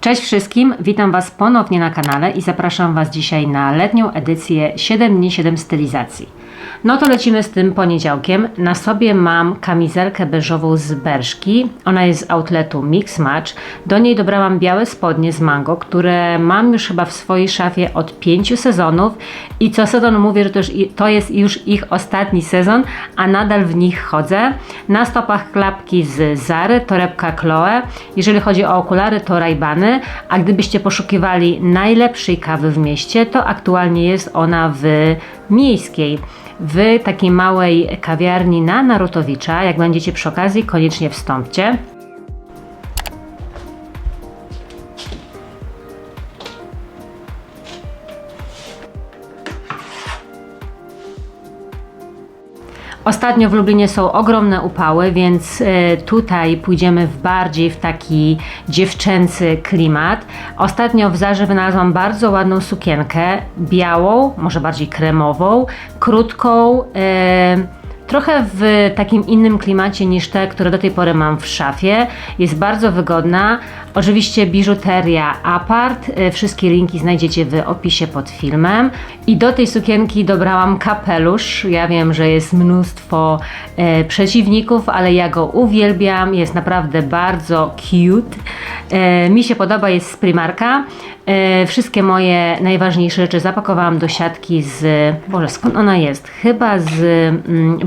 Cześć wszystkim, witam Was ponownie na kanale i zapraszam Was dzisiaj na letnią edycję 7 dni 7 stylizacji. No to lecimy z tym poniedziałkiem. Na sobie mam kamizelkę beżową z Berszki. Ona jest z outletu Mix Match. Do niej dobrałam białe spodnie z mango, które mam już chyba w swojej szafie od 5 sezonów i co sezon mówię, że to, już, to jest już ich ostatni sezon, a nadal w nich chodzę. Na stopach klapki z Zary, torebka Chloe. Jeżeli chodzi o okulary, to Raybany, a gdybyście poszukiwali najlepszej kawy w mieście, to aktualnie jest ona w Miejskiej w takiej małej kawiarni na Narutowicza. Jak będziecie przy okazji, koniecznie wstąpcie. Ostatnio w Lublinie są ogromne upały, więc e, tutaj pójdziemy w bardziej w taki dziewczęcy klimat. Ostatnio w Zarze wynalazłam bardzo ładną sukienkę, białą, może bardziej kremową, krótką. E, trochę w takim innym klimacie niż te, które do tej pory mam w szafie. Jest bardzo wygodna. Oczywiście biżuteria apart. E, wszystkie linki znajdziecie w opisie pod filmem. I do tej sukienki dobrałam kapelusz. Ja wiem, że jest mnóstwo e, przeciwników, ale ja go uwielbiam. Jest naprawdę bardzo cute. E, mi się podoba, jest z Primarka. E, wszystkie moje najważniejsze rzeczy zapakowałam do siatki z. Boże, skąd ona jest? Chyba z mm,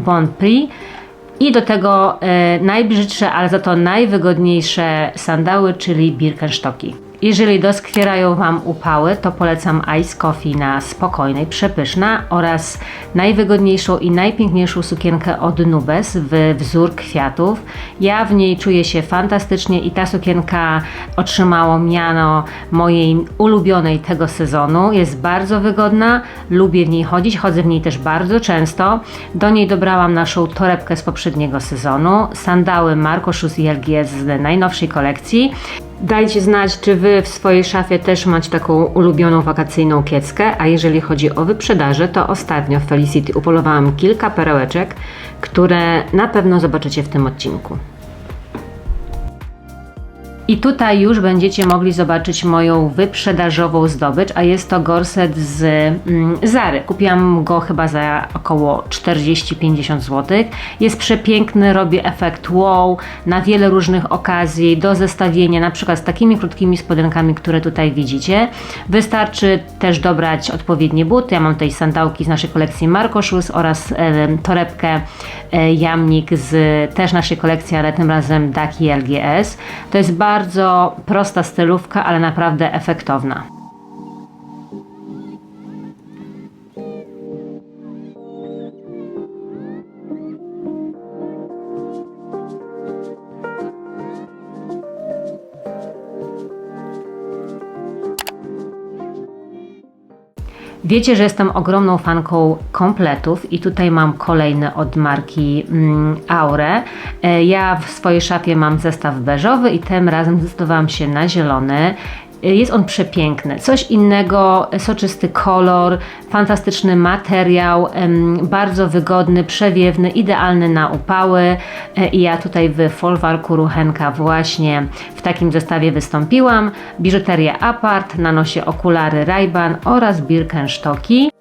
I do tego e, najbrzydsze, ale za to najwygodniejsze sandały, czyli Birkenstocki. Jeżeli doskwierają Wam upały, to polecam Ice Coffee na spokojnej, przepyszna oraz najwygodniejszą i najpiękniejszą sukienkę od Nubes w wzór kwiatów. Ja w niej czuję się fantastycznie i ta sukienka otrzymała miano mojej ulubionej tego sezonu. Jest bardzo wygodna, lubię w niej chodzić, chodzę w niej też bardzo często. Do niej dobrałam naszą torebkę z poprzedniego sezonu, sandały Marco Shoes i LGS z najnowszej kolekcji. Dajcie znać, czy Wy w swojej szafie też macie taką ulubioną wakacyjną kieckę, a jeżeli chodzi o wyprzedaże, to ostatnio w Felicity upolowałam kilka perełeczek, które na pewno zobaczycie w tym odcinku. I tutaj już będziecie mogli zobaczyć moją wyprzedażową zdobycz, a jest to gorset z mm, Zary. Kupiłam go chyba za około 40-50 zł. Jest przepiękny, robi efekt wow na wiele różnych okazji, do zestawienia, na przykład z takimi krótkimi spodenkami, które tutaj widzicie. Wystarczy też dobrać odpowiednie buty. Ja mam tutaj sandałki z naszej kolekcji Marco Shoes oraz e, torebkę e, jamnik z też naszej kolekcji, ale tym razem Daki LGS. To jest bardzo bardzo prosta stylówka, ale naprawdę efektowna. Wiecie, że jestem ogromną fanką kompletów i tutaj mam kolejny od marki mm, Aure. E, ja w swojej szafie mam zestaw beżowy i tym razem zdecydowałam się na zielony. Jest on przepiękny. Coś innego, soczysty kolor, fantastyczny materiał, bardzo wygodny, przewiewny, idealny na upały. E, I ja tutaj w folwarku Ruchenka właśnie w takim zestawie wystąpiłam. Biżuteria Apart, na nosie okulary Ray-Ban oraz Birkenstocki.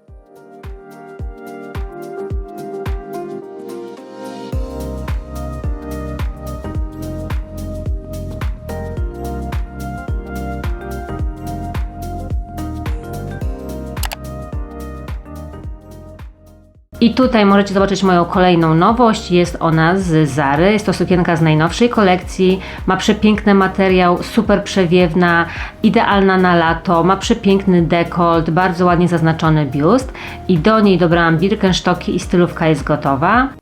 I tutaj możecie zobaczyć moją kolejną nowość. Jest ona z Zary. Jest to sukienka z najnowszej kolekcji. Ma przepiękny materiał, super przewiewna, idealna na lato. Ma przepiękny dekolt, bardzo ładnie zaznaczony biust. I do niej dobrałam Birkenstocki i stylówka jest gotowa.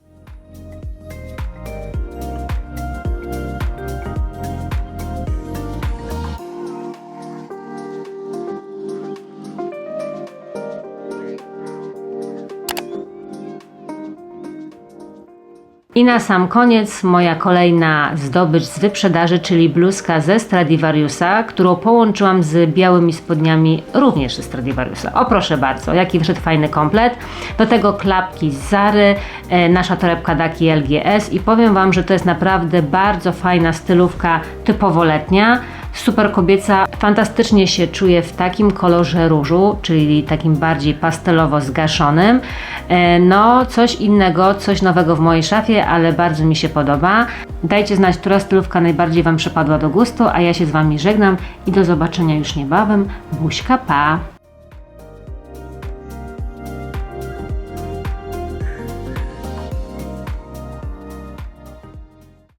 I na sam koniec moja kolejna zdobycz z wyprzedaży, czyli bluzka ze Stradivariusa, którą połączyłam z białymi spodniami również ze Stradivariusa. O proszę bardzo, jaki wyszedł fajny komplet. Do tego klapki z Zary, e, nasza torebka Daki LGS i powiem Wam, że to jest naprawdę bardzo fajna stylówka typowo letnia super kobieca, fantastycznie się czuje w takim kolorze różu, czyli takim bardziej pastelowo zgaszonym. E, No, coś innego, coś nowego w mojej szafie, ale bardzo mi się podoba. Dajcie znać, która stylówka najbardziej Wam przypadła do gustu, a ja się z Wami żegnam i do zobaczenia już niebawem. Buźka, pa!